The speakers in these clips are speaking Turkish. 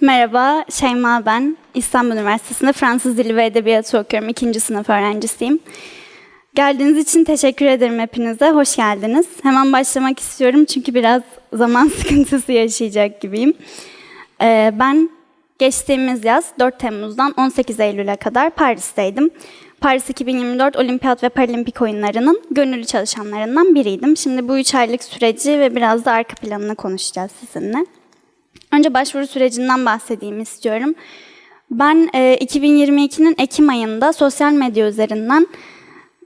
Merhaba, Şeyma ben. İstanbul Üniversitesi'nde Fransız Dili ve Edebiyatı okuyorum. İkinci sınıf öğrencisiyim. Geldiğiniz için teşekkür ederim hepinize. Hoş geldiniz. Hemen başlamak istiyorum çünkü biraz zaman sıkıntısı yaşayacak gibiyim. Ee, ben geçtiğimiz yaz 4 Temmuz'dan 18 Eylül'e kadar Paris'teydim. Paris 2024 Olimpiyat ve Paralimpik oyunlarının gönüllü çalışanlarından biriydim. Şimdi bu 3 aylık süreci ve biraz da arka planını konuşacağız sizinle. Önce başvuru sürecinden bahsedeyim istiyorum. Ben e, 2022'nin Ekim ayında sosyal medya üzerinden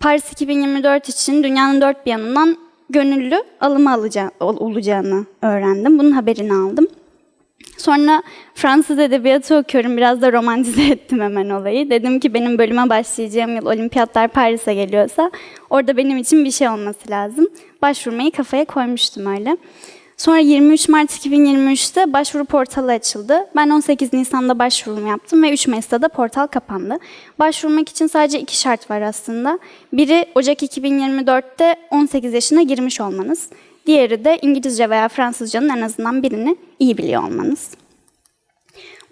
Paris 2024 için dünyanın dört bir yanından gönüllü alımı alaca- ol- olacağını öğrendim. Bunun haberini aldım. Sonra Fransız edebiyatı okuyorum. Biraz da romantize ettim hemen olayı. Dedim ki benim bölüme başlayacağım yıl olimpiyatlar Paris'e geliyorsa orada benim için bir şey olması lazım. Başvurmayı kafaya koymuştum öyle. Sonra 23 Mart 2023'te başvuru portalı açıldı. Ben 18 Nisan'da başvurumu yaptım ve 3 Mayıs'ta da portal kapandı. Başvurmak için sadece iki şart var aslında. Biri Ocak 2024'te 18 yaşına girmiş olmanız. Diğeri de İngilizce veya Fransızcanın en azından birini iyi biliyor olmanız.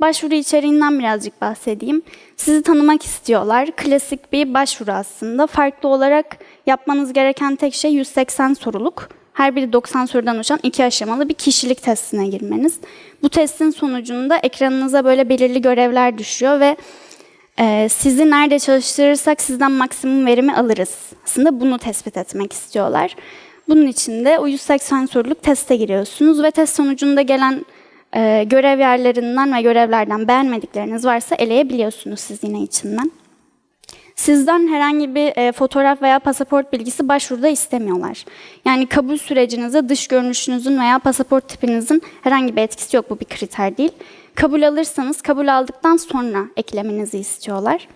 Başvuru içeriğinden birazcık bahsedeyim. Sizi tanımak istiyorlar. Klasik bir başvuru aslında. Farklı olarak yapmanız gereken tek şey 180 soruluk. Her biri 90 sorudan oluşan iki aşamalı bir kişilik testine girmeniz. Bu testin sonucunda ekranınıza böyle belirli görevler düşüyor ve e, sizi nerede çalıştırırsak sizden maksimum verimi alırız. Aslında bunu tespit etmek istiyorlar. Bunun için de o 180 soruluk teste giriyorsunuz ve test sonucunda gelen e, görev yerlerinden ve görevlerden beğenmedikleriniz varsa eleyebiliyorsunuz siz yine içinden. Sizden herhangi bir e, fotoğraf veya pasaport bilgisi başvuruda istemiyorlar. Yani kabul sürecinizde dış görünüşünüzün veya pasaport tipinizin herhangi bir etkisi yok. Bu bir kriter değil. Kabul alırsanız kabul aldıktan sonra eklemenizi istiyorlar.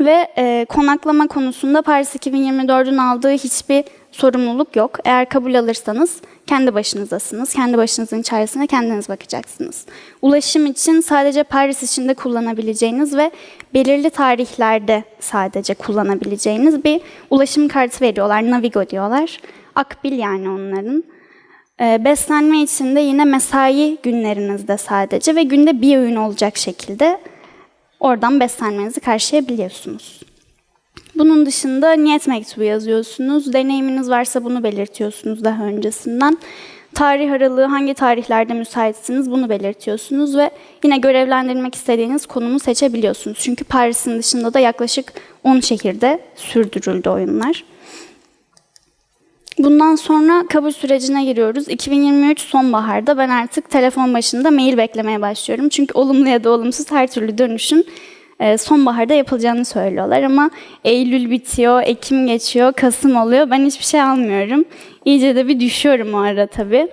Ve e, konaklama konusunda Paris 2024'ün aldığı hiçbir sorumluluk yok. Eğer kabul alırsanız kendi başınızdasınız. Kendi başınızın çaresine kendiniz bakacaksınız. Ulaşım için sadece Paris içinde kullanabileceğiniz ve belirli tarihlerde sadece kullanabileceğiniz bir ulaşım kartı veriyorlar. Navigo diyorlar. Akbil yani onların. Ee, beslenme için de yine mesai günlerinizde sadece ve günde bir öğün olacak şekilde oradan beslenmenizi karşılayabiliyorsunuz. Bunun dışında niyet mektubu yazıyorsunuz. Deneyiminiz varsa bunu belirtiyorsunuz daha öncesinden. Tarih aralığı hangi tarihlerde müsaitsiniz bunu belirtiyorsunuz ve yine görevlendirilmek istediğiniz konumu seçebiliyorsunuz. Çünkü Paris'in dışında da yaklaşık 10 şehirde sürdürüldü oyunlar. Bundan sonra kabul sürecine giriyoruz. 2023 sonbaharda ben artık telefon başında mail beklemeye başlıyorum. Çünkü olumlu ya da olumsuz her türlü dönüşün sonbaharda yapılacağını söylüyorlar ama Eylül bitiyor, Ekim geçiyor, Kasım oluyor. Ben hiçbir şey almıyorum. İyice de bir düşüyorum o ara tabii.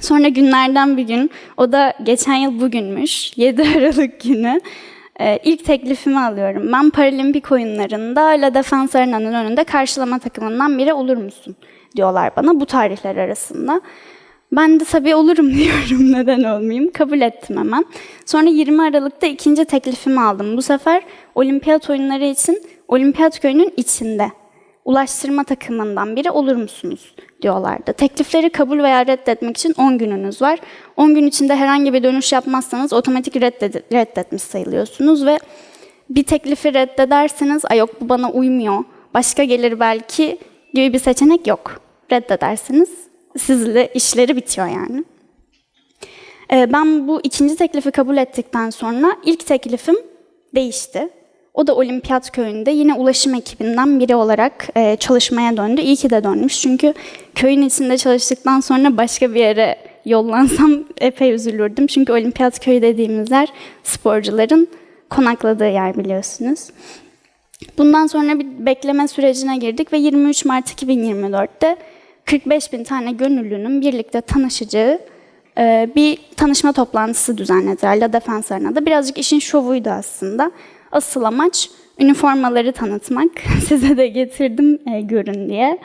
Sonra günlerden bir gün, o da geçen yıl bugünmüş, 7 Aralık günü. e, ilk teklifimi alıyorum. Ben Paralimpik oyunlarında La Défense Arena'nın önünde karşılama takımından biri olur musun? diyorlar bana bu tarihler arasında. Ben de tabii olurum diyorum neden olmayayım. Kabul ettim hemen. Sonra 20 Aralık'ta ikinci teklifimi aldım. Bu sefer olimpiyat oyunları için olimpiyat köyünün içinde ulaştırma takımından biri olur musunuz diyorlardı. Teklifleri kabul veya reddetmek için 10 gününüz var. 10 gün içinde herhangi bir dönüş yapmazsanız otomatik reddet reddetmiş sayılıyorsunuz ve bir teklifi reddederseniz ay yok bu bana uymuyor, başka gelir belki gibi bir seçenek yok. Reddedersiniz sizle işleri bitiyor yani. Ee, ben bu ikinci teklifi kabul ettikten sonra ilk teklifim değişti. O da Olimpiyat Köyü'nde yine ulaşım ekibinden biri olarak e, çalışmaya döndü. İyi ki de dönmüş çünkü köyün içinde çalıştıktan sonra başka bir yere yollansam epey üzülürdüm. Çünkü Olimpiyat Köyü dediğimiz yer sporcuların konakladığı yer biliyorsunuz. Bundan sonra bir bekleme sürecine girdik ve 23 Mart 2024'te 45 bin tane gönüllünün birlikte tanışacağı e, bir tanışma toplantısı düzenlediler La Défense Arena'da. Birazcık işin şovuydu aslında. Asıl amaç üniformaları tanıtmak. Size de getirdim e, görün diye.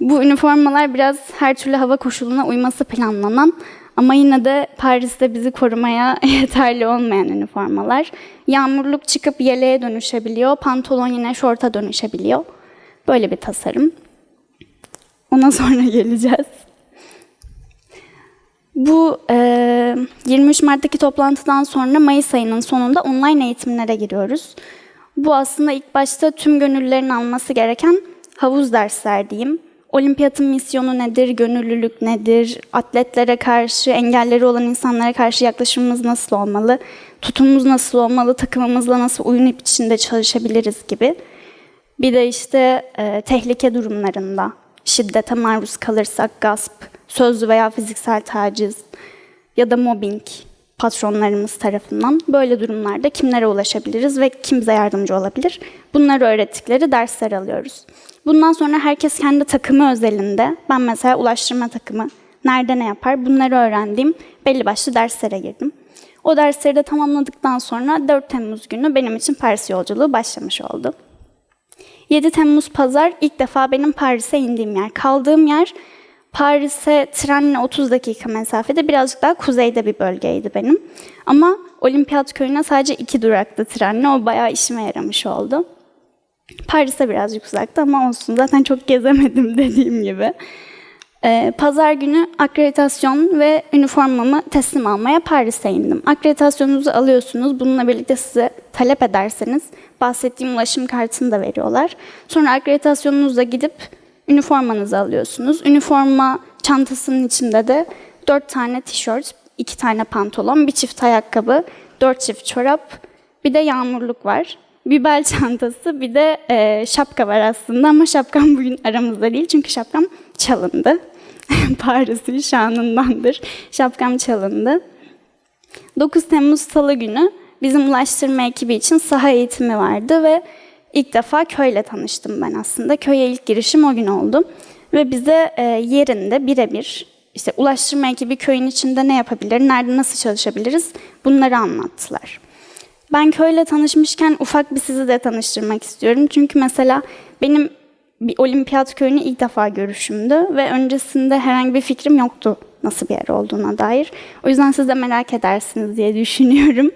Bu üniformalar biraz her türlü hava koşuluna uyması planlanan ama yine de Paris'te bizi korumaya yeterli olmayan üniformalar. Yağmurluk çıkıp yeleğe dönüşebiliyor, pantolon yine şorta dönüşebiliyor. Böyle bir tasarım. Ona sonra geleceğiz. Bu e, 23 Mart'taki toplantıdan sonra Mayıs ayının sonunda online eğitimlere giriyoruz. Bu aslında ilk başta tüm gönüllülerin alması gereken havuz dersler diyeyim. Olimpiyatın misyonu nedir, gönüllülük nedir, atletlere karşı, engelleri olan insanlara karşı yaklaşımımız nasıl olmalı, tutumumuz nasıl olmalı, takımımızla nasıl uyum içinde çalışabiliriz gibi. Bir de işte e, tehlike durumlarında şiddete maruz kalırsak gasp, sözlü veya fiziksel taciz ya da mobbing patronlarımız tarafından böyle durumlarda kimlere ulaşabiliriz ve kim yardımcı olabilir? Bunları öğrettikleri dersler alıyoruz. Bundan sonra herkes kendi takımı özelinde, ben mesela ulaştırma takımı, nerede ne yapar bunları öğrendiğim belli başlı derslere girdim. O dersleri de tamamladıktan sonra 4 Temmuz günü benim için Paris yolculuğu başlamış oldu. 7 Temmuz pazar ilk defa benim Paris'e indiğim yer. Kaldığım yer Paris'e trenle 30 dakika mesafede birazcık daha kuzeyde bir bölgeydi benim. Ama Olimpiyat köyüne sadece iki duraktı trenle. O bayağı işime yaramış oldu. Paris'e birazcık uzaktı ama olsun. Zaten çok gezemedim dediğim gibi. Ee, Pazar günü akreditasyon ve üniformamı teslim almaya Paris'e indim. Akreditasyonunuzu alıyorsunuz. Bununla birlikte size talep ederseniz bahsettiğim ulaşım kartını da veriyorlar. Sonra akreditasyonunuza gidip üniformanızı alıyorsunuz. Üniforma çantasının içinde de dört tane tişört, iki tane pantolon, bir çift ayakkabı, dört çift çorap, bir de yağmurluk var. Bir bel çantası, bir de e, şapka var aslında ama şapkam bugün aramızda değil çünkü şapkam çalındı. Paris'in şanındandır. Şapkam çalındı. 9 Temmuz Salı günü bizim ulaştırma ekibi için saha eğitimi vardı ve ilk defa köyle tanıştım ben aslında. Köye ilk girişim o gün oldu. Ve bize e, yerinde birebir işte ulaştırma ekibi köyün içinde ne yapabilir, nerede nasıl çalışabiliriz bunları anlattılar. Ben köyle tanışmışken ufak bir sizi de tanıştırmak istiyorum. Çünkü mesela benim bir olimpiyat köyünü ilk defa görüşümdü ve öncesinde herhangi bir fikrim yoktu nasıl bir yer olduğuna dair. O yüzden siz de merak edersiniz diye düşünüyorum.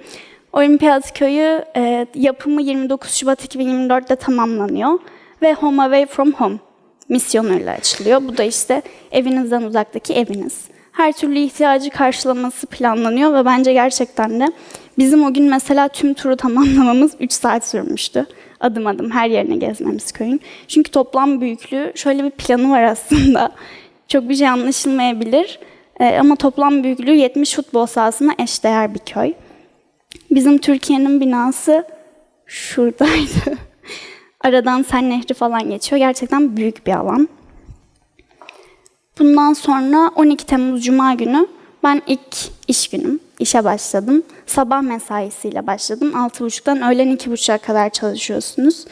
Olimpiyat köyü e, yapımı 29 Şubat 2024'te tamamlanıyor ve Home Away from Home misyonuyla açılıyor. Bu da işte evinizden uzaktaki eviniz. Her türlü ihtiyacı karşılaması planlanıyor ve bence gerçekten de bizim o gün mesela tüm turu tamamlamamız 3 saat sürmüştü. Adım adım her yerini gezmemiz köyün. Çünkü toplam büyüklüğü şöyle bir planı var aslında. Çok bir şey anlaşılmayabilir. Ee, ama toplam büyüklüğü 70 futbol sahasına eşdeğer bir köy. Bizim Türkiye'nin binası şuradaydı. Aradan Sen Nehri falan geçiyor. Gerçekten büyük bir alan. Bundan sonra 12 Temmuz Cuma günü ben ilk iş günüm, işe başladım. Sabah mesaisiyle başladım. 6.30'dan öğlen 2.30'a kadar çalışıyorsunuz.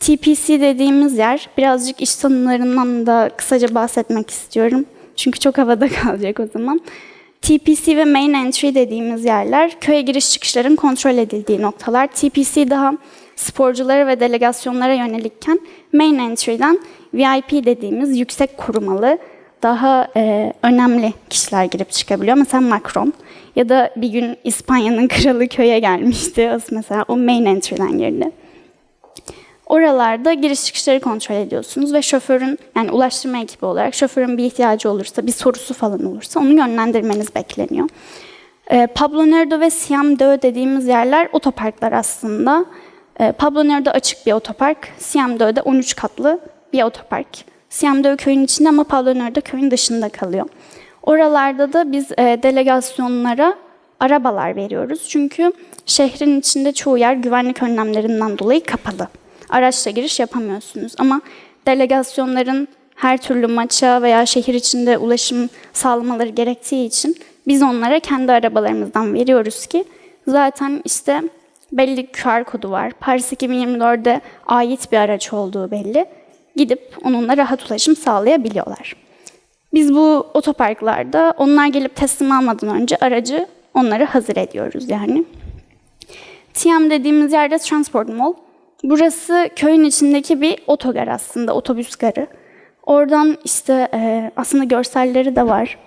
TPC dediğimiz yer, birazcık iş tanımlarından da kısaca bahsetmek istiyorum. Çünkü çok havada kalacak o zaman. TPC ve Main Entry dediğimiz yerler, köye giriş çıkışların kontrol edildiği noktalar. TPC daha sporculara ve delegasyonlara yönelikken Main Entry'den VIP dediğimiz yüksek korumalı, daha e, önemli kişiler girip çıkabiliyor. Mesela Macron ya da bir gün İspanya'nın kralı köye gelmişti. Mesela o main entry'den girdi. Oralarda giriş çıkışları kontrol ediyorsunuz ve şoförün yani ulaştırma ekibi olarak şoförün bir ihtiyacı olursa, bir sorusu falan olursa onu yönlendirmeniz bekleniyor. E, Pablo Nerdo ve Siam Dö dediğimiz yerler otoparklar aslında. E, Pablo Nerdo açık bir otopark, Siam Dö de 13 katlı bir otopark. Siyamdöv köyün içinde ama Pavlonör'de köyün dışında kalıyor. Oralarda da biz e, delegasyonlara arabalar veriyoruz. Çünkü şehrin içinde çoğu yer güvenlik önlemlerinden dolayı kapalı. Araçla giriş yapamıyorsunuz ama delegasyonların her türlü maça veya şehir içinde ulaşım sağlamaları gerektiği için biz onlara kendi arabalarımızdan veriyoruz ki zaten işte belli QR kodu var. Paris 2024'de ait bir araç olduğu belli gidip onunla rahat ulaşım sağlayabiliyorlar. Biz bu otoparklarda onlar gelip teslim almadan önce aracı onları hazır ediyoruz yani. TM dediğimiz yerde Transport Mall. Burası köyün içindeki bir otogar aslında, otobüs garı. Oradan işte e, aslında görselleri de var.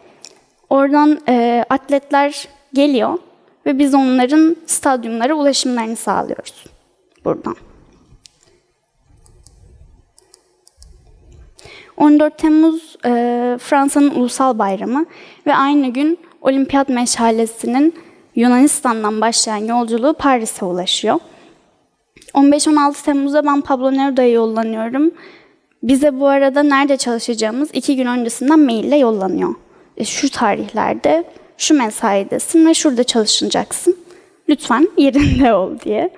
Oradan e, atletler geliyor ve biz onların stadyumlara ulaşımlarını sağlıyoruz buradan. 14 Temmuz e, Fransa'nın ulusal bayramı ve aynı gün Olimpiyat Meşalesi'nin Yunanistan'dan başlayan yolculuğu Paris'e ulaşıyor. 15-16 Temmuz'da ben Pablo Neruda'ya yollanıyorum. Bize bu arada nerede çalışacağımız iki gün öncesinden maille yollanıyor. E, şu tarihlerde, şu mesaidesin ve şurada çalışacaksın. Lütfen yerinde ol diye.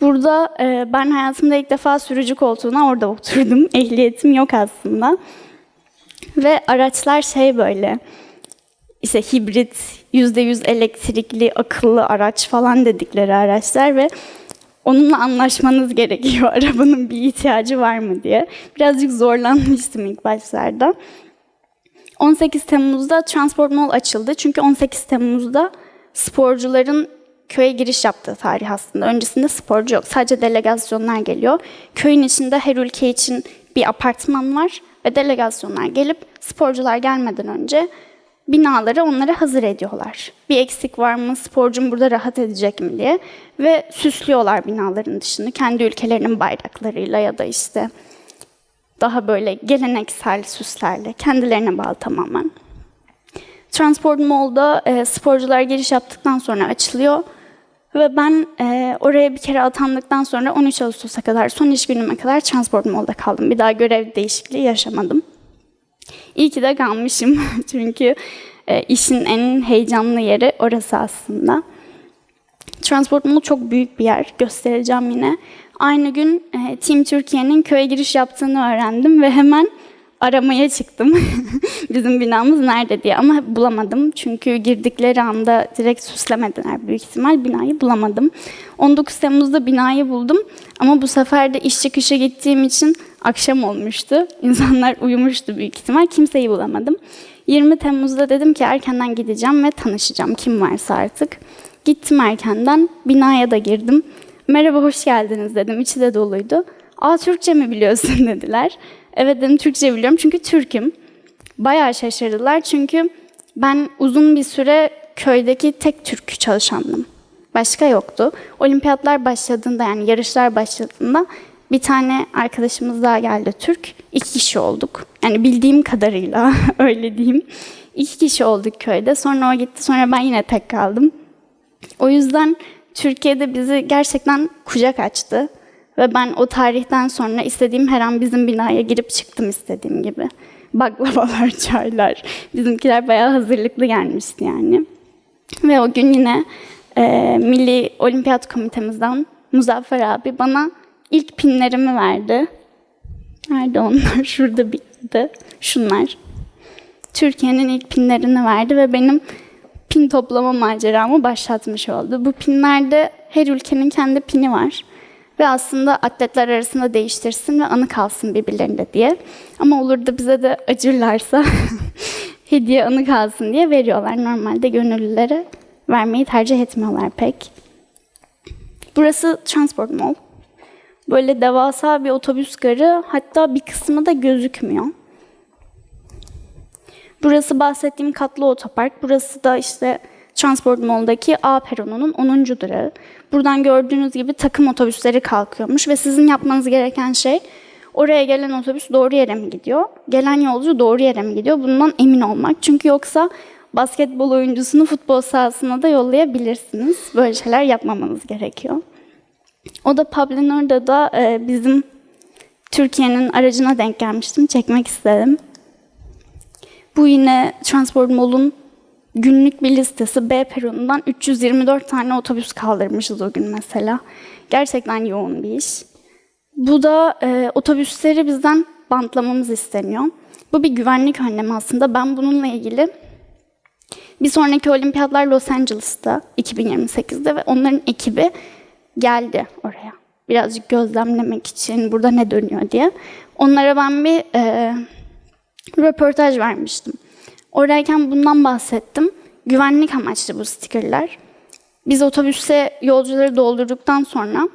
Burada e, ben hayatımda ilk defa sürücü koltuğuna orada oturdum. Ehliyetim yok aslında. Ve araçlar şey böyle, işte hibrit, %100 elektrikli, akıllı araç falan dedikleri araçlar ve onunla anlaşmanız gerekiyor. Arabanın bir ihtiyacı var mı diye. Birazcık zorlanmıştım ilk başlarda. 18 Temmuz'da Transport Mall açıldı. Çünkü 18 Temmuz'da sporcuların köye giriş yaptığı tarih aslında. Öncesinde sporcu yok. Sadece delegasyonlar geliyor. Köyün içinde her ülke için bir apartman var ve delegasyonlar gelip sporcular gelmeden önce binaları onlara hazır ediyorlar. Bir eksik var mı, sporcum burada rahat edecek mi diye ve süslüyorlar binaların dışını kendi ülkelerinin bayraklarıyla ya da işte daha böyle geleneksel süslerle kendilerine bağlı tamamen. Transport Mall'da e, sporcular giriş yaptıktan sonra açılıyor. Ve ben e, oraya bir kere atandıktan sonra 13 Ağustos'a kadar, son iş günüme kadar Transport Mall'da kaldım. Bir daha görev değişikliği yaşamadım. İyi ki de kalmışım çünkü e, işin en heyecanlı yeri orası aslında. Transport Mall çok büyük bir yer, göstereceğim yine. Aynı gün e, Team Türkiye'nin köye giriş yaptığını öğrendim ve hemen aramaya çıktım. Bizim binamız nerede diye ama bulamadım. Çünkü girdikleri anda direkt süslemediler büyük ihtimal. Binayı bulamadım. 19 Temmuz'da binayı buldum. Ama bu sefer de iş çıkışı gittiğim için akşam olmuştu. İnsanlar uyumuştu büyük ihtimal. Kimseyi bulamadım. 20 Temmuz'da dedim ki erkenden gideceğim ve tanışacağım kim varsa artık. Gittim erkenden. Binaya da girdim. Merhaba hoş geldiniz dedim. İçi de doluydu. Aa Türkçe mi biliyorsun dediler. Evet dedim Türkçe biliyorum çünkü Türk'üm. Bayağı şaşırdılar çünkü ben uzun bir süre köydeki tek Türk çalışandım. Başka yoktu. Olimpiyatlar başladığında yani yarışlar başladığında bir tane arkadaşımız daha geldi Türk. İki kişi olduk. Yani bildiğim kadarıyla öyle diyeyim. İki kişi olduk köyde. Sonra o gitti. Sonra ben yine tek kaldım. O yüzden Türkiye'de bizi gerçekten kucak açtı. Ve ben o tarihten sonra istediğim her an bizim binaya girip çıktım istediğim gibi. Baklavalar, çaylar. Bizimkiler bayağı hazırlıklı gelmişti yani. Ve o gün yine e, Milli Olimpiyat Komitemizden Muzaffer abi bana ilk pinlerimi verdi. Nerede onlar? Şurada birdi. Şunlar. Türkiye'nin ilk pinlerini verdi ve benim pin toplama maceramı başlatmış oldu. Bu pinlerde her ülkenin kendi pini var. Ve aslında atletler arasında değiştirsin ve anı kalsın birbirlerinde diye. Ama olur da bize de acırlarsa hediye anı kalsın diye veriyorlar. Normalde gönüllülere vermeyi tercih etmiyorlar pek. Burası Transport Mall. Böyle devasa bir otobüs garı, hatta bir kısmı da gözükmüyor. Burası bahsettiğim katlı otopark. Burası da işte Transport Mall'daki A peronunun 10. durağı. Buradan gördüğünüz gibi takım otobüsleri kalkıyormuş ve sizin yapmanız gereken şey oraya gelen otobüs doğru yere mi gidiyor? Gelen yolcu doğru yere mi gidiyor? Bundan emin olmak. Çünkü yoksa basketbol oyuncusunu futbol sahasına da yollayabilirsiniz. Böyle şeyler yapmamanız gerekiyor. O da Pablo Norda'da e, bizim Türkiye'nin aracına denk gelmiştim. Çekmek istedim. Bu yine Transport Mall'un günlük bir listesi B peronundan 324 tane otobüs kaldırmışız o gün mesela. Gerçekten yoğun bir iş. Bu da e, otobüsleri bizden bantlamamız isteniyor. Bu bir güvenlik önlemi aslında. Ben bununla ilgili bir sonraki olimpiyatlar Los Angeles'ta 2028'de ve onların ekibi geldi oraya. Birazcık gözlemlemek için burada ne dönüyor diye. Onlara ben bir e, röportaj vermiştim. Oradayken bundan bahsettim. Güvenlik amaçlı bu stikerler. Biz otobüse yolcuları doldurduktan sonra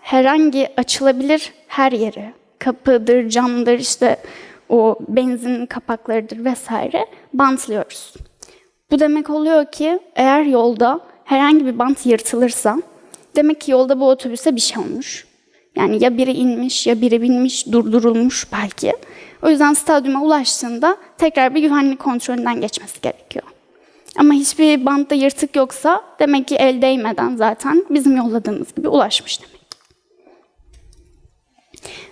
herhangi açılabilir her yere, kapıdır, camdır, işte o benzin kapaklarıdır vesaire bantlıyoruz. Bu demek oluyor ki eğer yolda herhangi bir bant yırtılırsa demek ki yolda bu otobüse bir şey olmuş. Yani ya biri inmiş ya biri binmiş, durdurulmuş belki. O yüzden stadyuma ulaştığında tekrar bir güvenlik kontrolünden geçmesi gerekiyor. Ama hiçbir bantta yırtık yoksa demek ki el değmeden zaten bizim yolladığımız gibi ulaşmış demek.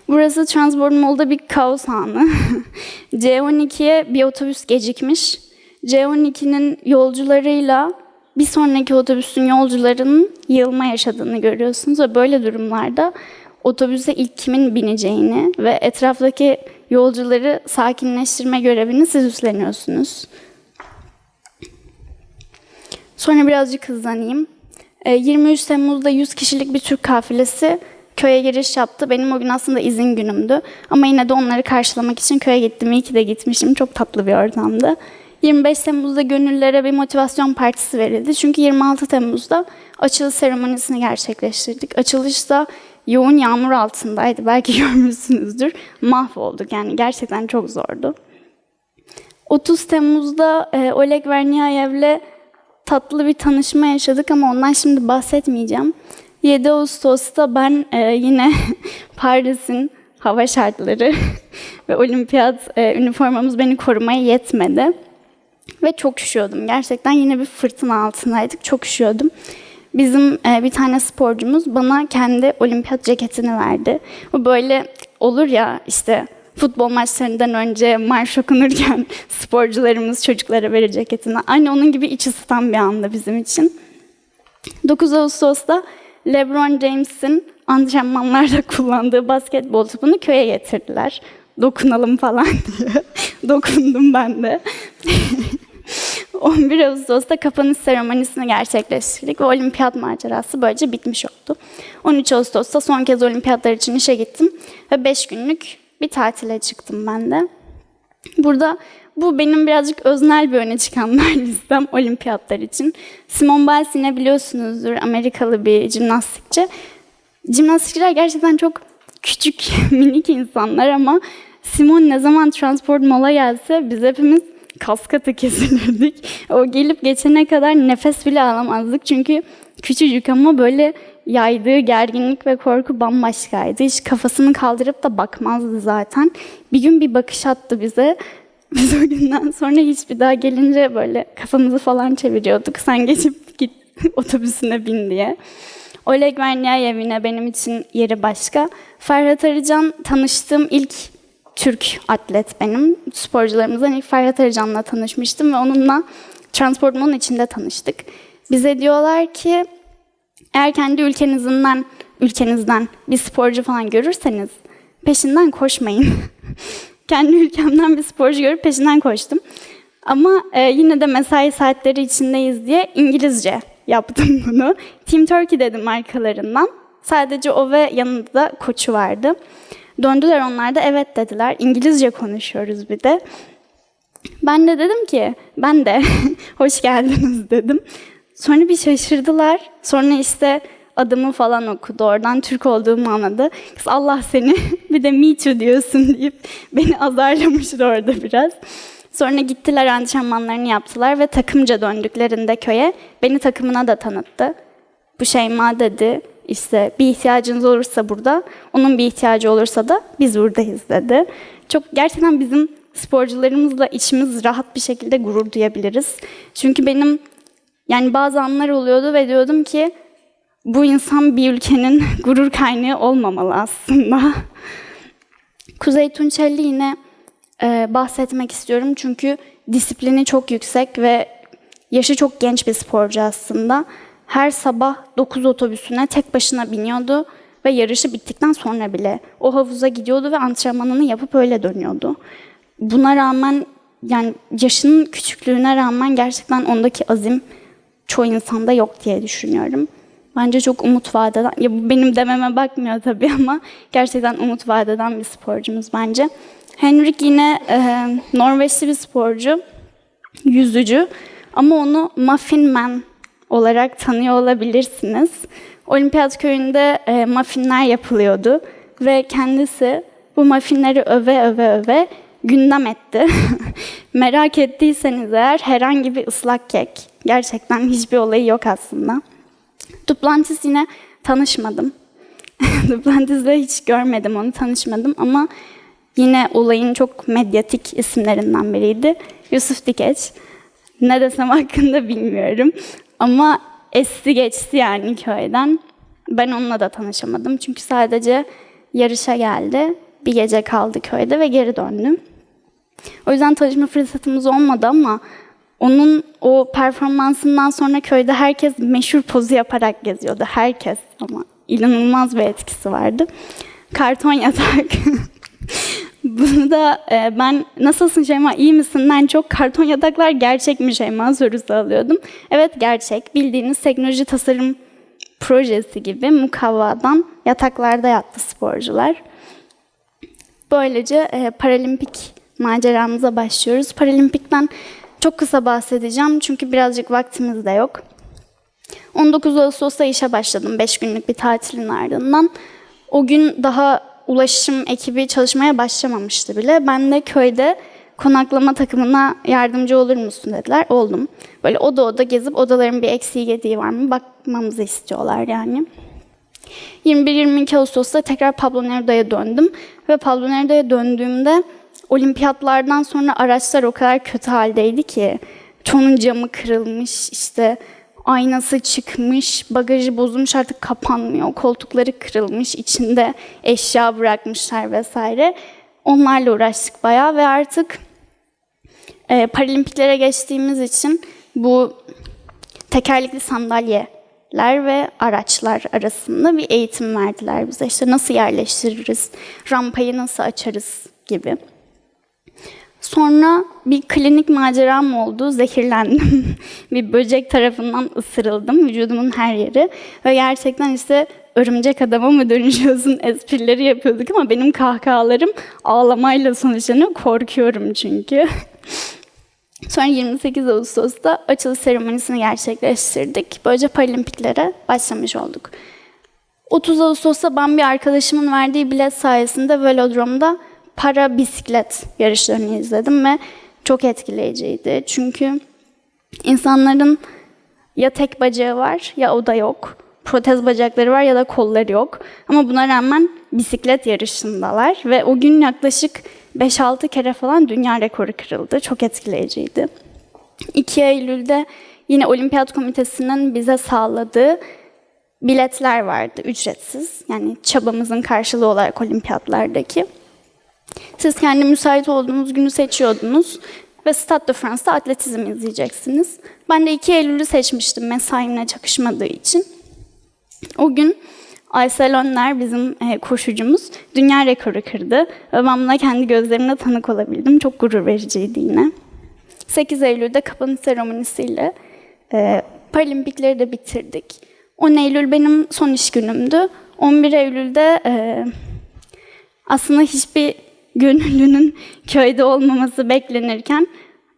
Burası Transborn Mall'da bir kaos anı. C12'ye bir otobüs gecikmiş. C12'nin yolcularıyla bir sonraki otobüsün yolcularının yığılma yaşadığını görüyorsunuz ve böyle durumlarda otobüse ilk kimin bineceğini ve etraftaki yolcuları sakinleştirme görevini siz üstleniyorsunuz. Sonra birazcık hızlanayım. E, 23 Temmuz'da 100 kişilik bir Türk kafilesi köye giriş yaptı. Benim o gün aslında izin günümdü. Ama yine de onları karşılamak için köye gittim. İyi ki de gitmişim. Çok tatlı bir ortamdı. 25 Temmuz'da gönüllülere bir motivasyon partisi verildi. Çünkü 26 Temmuz'da açılış seremonisini gerçekleştirdik. Açılışta yoğun yağmur altındaydı. Belki görmüşsünüzdür. Mahvolduk yani gerçekten çok zordu. 30 Temmuz'da e, Oleg Verniayev'le tatlı bir tanışma yaşadık ama ondan şimdi bahsetmeyeceğim. 7 Ağustos'ta ben e, yine Paris'in hava şartları ve olimpiyat e, üniformamız beni korumaya yetmedi. Ve çok üşüyordum. Gerçekten yine bir fırtına altındaydık. Çok üşüyordum. Bizim e, bir tane sporcumuz bana kendi olimpiyat ceketini verdi. Bu böyle olur ya işte futbol maçlarından önce marş okunurken sporcularımız çocuklara verir ceketini. Aynı onun gibi iç ısıtan bir anda bizim için. 9 Ağustos'ta LeBron James'in antrenmanlarda kullandığı basketbol topunu köye getirdiler. Dokunalım falan diye. Dokundum ben de. 11 Ağustos'ta kapanış seremonisini gerçekleştirdik ve olimpiyat macerası böylece bitmiş oldu. 13 Ağustos'ta son kez olimpiyatlar için işe gittim ve 5 günlük bir tatile çıktım ben de. Burada bu benim birazcık öznel bir öne çıkanlar listem olimpiyatlar için. Simone Biles biliyorsunuzdur Amerikalı bir jimnastikçi. Jimnastikçiler gerçekten çok küçük, minik insanlar ama Simone ne zaman transport mola gelse biz hepimiz kas katı kesilirdik. O gelip geçene kadar nefes bile alamazdık çünkü küçücük ama böyle yaydığı gerginlik ve korku bambaşkaydı. Hiç kafasını kaldırıp da bakmazdı zaten. Bir gün bir bakış attı bize. Biz o günden sonra hiçbir daha gelince böyle kafamızı falan çeviriyorduk. Sen geçip git otobüsüne bin diye. Oleg Verniayev yine benim için yeri başka. Ferhat Arıcan tanıştığım ilk Türk atlet benim. Sporcularımızdan ilk Ferhat Arıcan'la tanışmıştım ve onunla Transportman'ın içinde tanıştık. Bize diyorlar ki eğer kendi ülkenizden ülkenizden bir sporcu falan görürseniz peşinden koşmayın. kendi ülkemden bir sporcu görüp peşinden koştum. Ama e, yine de mesai saatleri içindeyiz diye İngilizce yaptım bunu. Team Turkey dedim markalarından. Sadece o ve yanında da koçu vardı. Döndüler onlar da evet dediler. İngilizce konuşuyoruz bir de. Ben de dedim ki, ben de hoş geldiniz dedim. Sonra bir şaşırdılar. Sonra işte adımı falan okudu. Oradan Türk olduğumu anladı. Kız Allah seni bir de me too diyorsun deyip beni azarlamıştı orada biraz. Sonra gittiler antrenmanlarını yaptılar ve takımca döndüklerinde köye beni takımına da tanıttı. Bu Şeyma dedi işte bir ihtiyacınız olursa burada, onun bir ihtiyacı olursa da biz buradayız dedi. Çok gerçekten bizim sporcularımızla içimiz rahat bir şekilde gurur duyabiliriz. Çünkü benim yani bazı anlar oluyordu ve diyordum ki bu insan bir ülkenin gurur kaynağı olmamalı aslında. Kuzey Tunçelli yine e, bahsetmek istiyorum çünkü disiplini çok yüksek ve yaşı çok genç bir sporcu aslında. Her sabah 9 otobüsüne tek başına biniyordu ve yarışı bittikten sonra bile o havuza gidiyordu ve antrenmanını yapıp öyle dönüyordu. Buna rağmen yani yaşının küçüklüğüne rağmen gerçekten ondaki azim çoğu insanda yok diye düşünüyorum. Bence çok umut vadeden, ya bu benim dememe bakmıyor tabii ama gerçekten umut vadeden bir sporcumuz bence. Henrik yine e, Norveçli bir sporcu, yüzücü ama onu Muffin Man olarak tanıyor olabilirsiniz. Olimpiyat köyünde e, muffinler yapılıyordu ve kendisi bu muffinleri öve öve öve gündem etti. Merak ettiyseniz eğer herhangi bir ıslak kek. Gerçekten hiçbir olayı yok aslında. Duplantis yine tanışmadım. Duplantes'le hiç görmedim onu, tanışmadım ama yine olayın çok medyatik isimlerinden biriydi. Yusuf Dikeç. Ne desem hakkında bilmiyorum. Ama esti geçti yani köyden. Ben onunla da tanışamadım. Çünkü sadece yarışa geldi. Bir gece kaldı köyde ve geri döndüm. O yüzden tanışma fırsatımız olmadı ama onun o performansından sonra köyde herkes meşhur pozu yaparak geziyordu. Herkes ama inanılmaz bir etkisi vardı. Karton yatak. Bunu da e, ben nasılsın Şeyma iyi misin? Ben çok karton yataklar gerçek mi Şeyma sorusu alıyordum. Evet gerçek. Bildiğiniz teknoloji tasarım projesi gibi mukavvadan yataklarda yattı sporcular. Böylece e, paralimpik maceramıza başlıyoruz. Paralimpikten çok kısa bahsedeceğim çünkü birazcık vaktimiz de yok. 19 Ağustos'ta işe başladım 5 günlük bir tatilin ardından. O gün daha ulaşım ekibi çalışmaya başlamamıştı bile. Ben de köyde konaklama takımına yardımcı olur musun dediler. Oldum. Böyle oda oda gezip odaların bir eksiği gediği var mı bakmamızı istiyorlar yani. 21-22 Ağustos'ta tekrar Pablo Neruda'ya döndüm. Ve Pablo Neruda'ya döndüğümde olimpiyatlardan sonra araçlar o kadar kötü haldeydi ki. Çoğunun camı kırılmış, işte aynası çıkmış, bagajı bozulmuş artık kapanmıyor, koltukları kırılmış, içinde eşya bırakmışlar vesaire. Onlarla uğraştık bayağı ve artık e, paralimpiklere geçtiğimiz için bu tekerlekli sandalyeler ve araçlar arasında bir eğitim verdiler bize. İşte nasıl yerleştiririz, rampayı nasıl açarız gibi. Sonra bir klinik maceram oldu. Zehirlendim. bir böcek tarafından ısırıldım. Vücudumun her yeri. Ve gerçekten işte örümcek adama mı dönüşüyorsun esprileri yapıyorduk ama benim kahkahalarım ağlamayla sonuçlanıyor. Korkuyorum çünkü. Sonra 28 Ağustos'ta açılış seremonisini gerçekleştirdik. Böylece Paralimpiklere başlamış olduk. 30 Ağustos'ta ben bir arkadaşımın verdiği bilet sayesinde velodromda para bisiklet yarışlarını izledim ve çok etkileyiciydi. Çünkü insanların ya tek bacağı var ya o da yok. Protez bacakları var ya da kolları yok. Ama buna rağmen bisiklet yarışındalar ve o gün yaklaşık 5-6 kere falan dünya rekoru kırıldı. Çok etkileyiciydi. 2 Eylül'de yine Olimpiyat Komitesi'nin bize sağladığı biletler vardı ücretsiz. Yani çabamızın karşılığı olarak olimpiyatlardaki. Siz kendi müsait olduğunuz günü seçiyordunuz ve Stade de France'da atletizm izleyeceksiniz. Ben de 2 Eylül'ü seçmiştim mesaimle çakışmadığı için. O gün Aysel Önler bizim e, koşucumuz dünya rekoru kırdı buna kendi gözlerimle tanık olabildim. Çok gurur vericiydi yine. 8 Eylül'de kapanış seremonisiyle e, Paralimpikleri de bitirdik. 10 Eylül benim son iş günümdü. 11 Eylül'de e, aslında hiçbir gönüllünün köyde olmaması beklenirken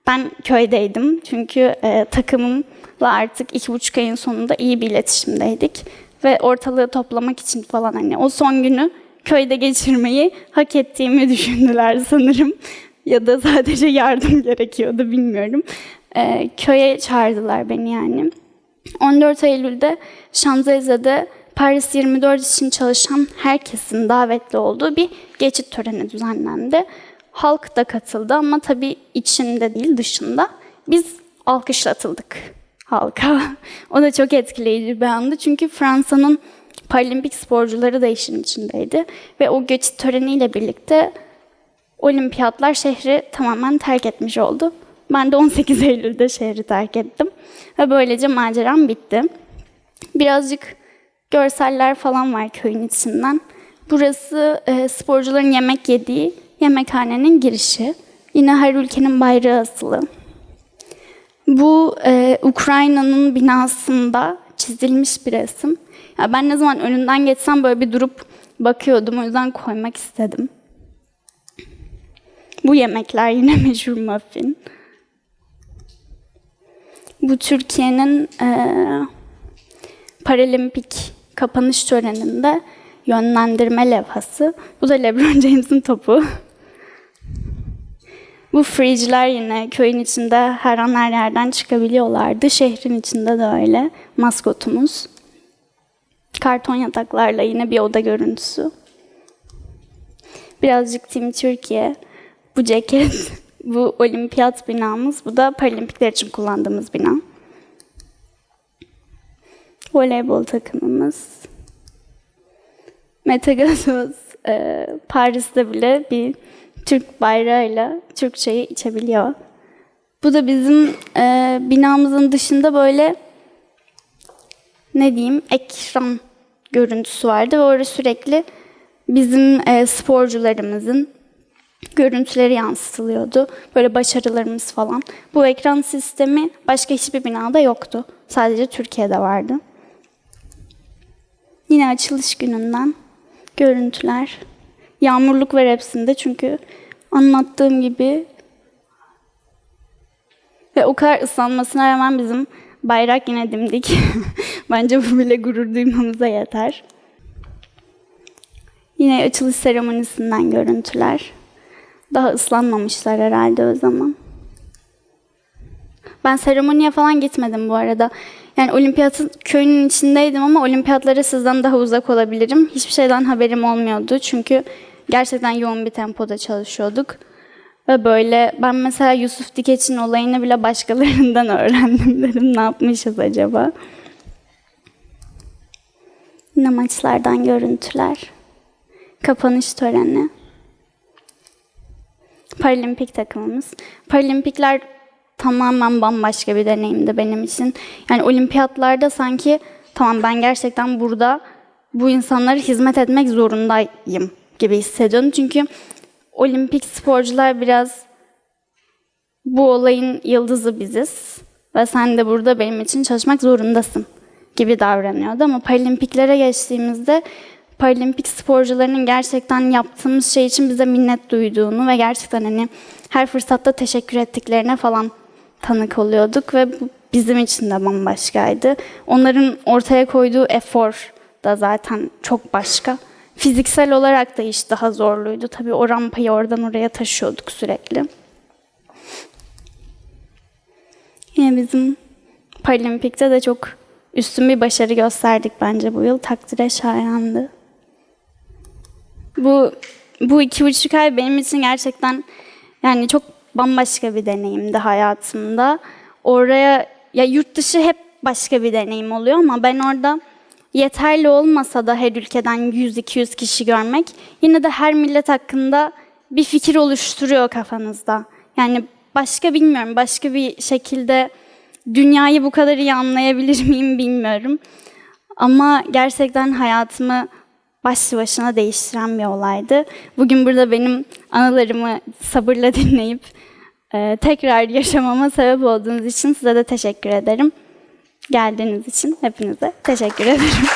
ben köydeydim. Çünkü e, takımımla artık iki buçuk ayın sonunda iyi bir iletişimdeydik. Ve ortalığı toplamak için falan hani o son günü köyde geçirmeyi hak ettiğimi düşündüler sanırım. ya da sadece yardım gerekiyordu bilmiyorum. E, köye çağırdılar beni yani. 14 Eylül'de Şanzelize'de Paris 24 için çalışan herkesin davetli olduğu bir geçit töreni düzenlendi. Halk da katıldı ama tabii içinde değil dışında. Biz alkışlatıldık halka. o da çok etkileyici bir andı çünkü Fransa'nın paralimpik sporcuları da işin içindeydi. Ve o geçit töreniyle birlikte olimpiyatlar şehri tamamen terk etmiş oldu. Ben de 18 Eylül'de şehri terk ettim. Ve böylece maceram bitti. Birazcık görseller falan var köyün içinden. Burası e, sporcuların yemek yediği yemekhanenin girişi. Yine her ülkenin bayrağı asılı. Bu e, Ukrayna'nın binasında çizilmiş bir resim. Ya ben ne zaman önünden geçsem böyle bir durup bakıyordum. O yüzden koymak istedim. Bu yemekler yine meşhur muffin. Bu Türkiye'nin e, paralimpik kapanış töreninde yönlendirme levhası. Bu da LeBron James'in topu. Bu fridge'ler yine köyün içinde her an her yerden çıkabiliyorlardı. Şehrin içinde de öyle. Maskotumuz. Karton yataklarla yine bir oda görüntüsü. Birazcık Team Türkiye. Bu ceket, bu olimpiyat binamız. Bu da paralimpikler için kullandığımız bina. Voleybol takımımız. Mete Gazoz e, Paris'te bile bir Türk bayrağıyla Türk çayı içebiliyor. Bu da bizim e, binamızın dışında böyle ne diyeyim ekran görüntüsü vardı ve orada sürekli bizim e, sporcularımızın görüntüleri yansıtılıyordu. Böyle başarılarımız falan. Bu ekran sistemi başka hiçbir binada yoktu. Sadece Türkiye'de vardı. Yine açılış gününden görüntüler. Yağmurluk var hepsinde çünkü anlattığım gibi ve o kadar ıslanmasına rağmen bizim bayrak yine dimdik. Bence bu bile gurur duymamıza yeter. Yine açılış seremonisinden görüntüler. Daha ıslanmamışlar herhalde o zaman. Ben seremoniye falan gitmedim bu arada. Yani olimpiyatın köyünün içindeydim ama olimpiyatlara sizden daha uzak olabilirim. Hiçbir şeyden haberim olmuyordu çünkü gerçekten yoğun bir tempoda çalışıyorduk. Ve böyle ben mesela Yusuf Dikeç'in olayını bile başkalarından öğrendim dedim. Ne yapmışız acaba? Yine maçlardan görüntüler. Kapanış töreni. Paralimpik takımımız. Paralimpikler tamamen bambaşka bir deneyimdi benim için. Yani olimpiyatlarda sanki tamam ben gerçekten burada bu insanlara hizmet etmek zorundayım gibi hissediyorum. Çünkü olimpik sporcular biraz bu olayın yıldızı biziz ve sen de burada benim için çalışmak zorundasın gibi davranıyordu. Ama paralimpiklere geçtiğimizde paralimpik sporcularının gerçekten yaptığımız şey için bize minnet duyduğunu ve gerçekten hani her fırsatta teşekkür ettiklerine falan tanık oluyorduk ve bu bizim için de bambaşkaydı. Onların ortaya koyduğu efor da zaten çok başka. Fiziksel olarak da iş daha zorluydu. Tabii o rampayı oradan oraya taşıyorduk sürekli. Yine bizim Paralimpik'te de çok üstün bir başarı gösterdik bence bu yıl. Takdire şayandı. Bu bu iki buçuk ay benim için gerçekten yani çok bambaşka bir deneyimdi hayatımda. Oraya ya yurt dışı hep başka bir deneyim oluyor ama ben orada yeterli olmasa da her ülkeden 100-200 kişi görmek yine de her millet hakkında bir fikir oluşturuyor kafanızda. Yani başka bilmiyorum, başka bir şekilde dünyayı bu kadar iyi anlayabilir miyim bilmiyorum. Ama gerçekten hayatımı başlı başına değiştiren bir olaydı. Bugün burada benim anılarımı sabırla dinleyip e, tekrar yaşamama sebep olduğunuz için size de teşekkür ederim. Geldiğiniz için hepinize teşekkür ederim.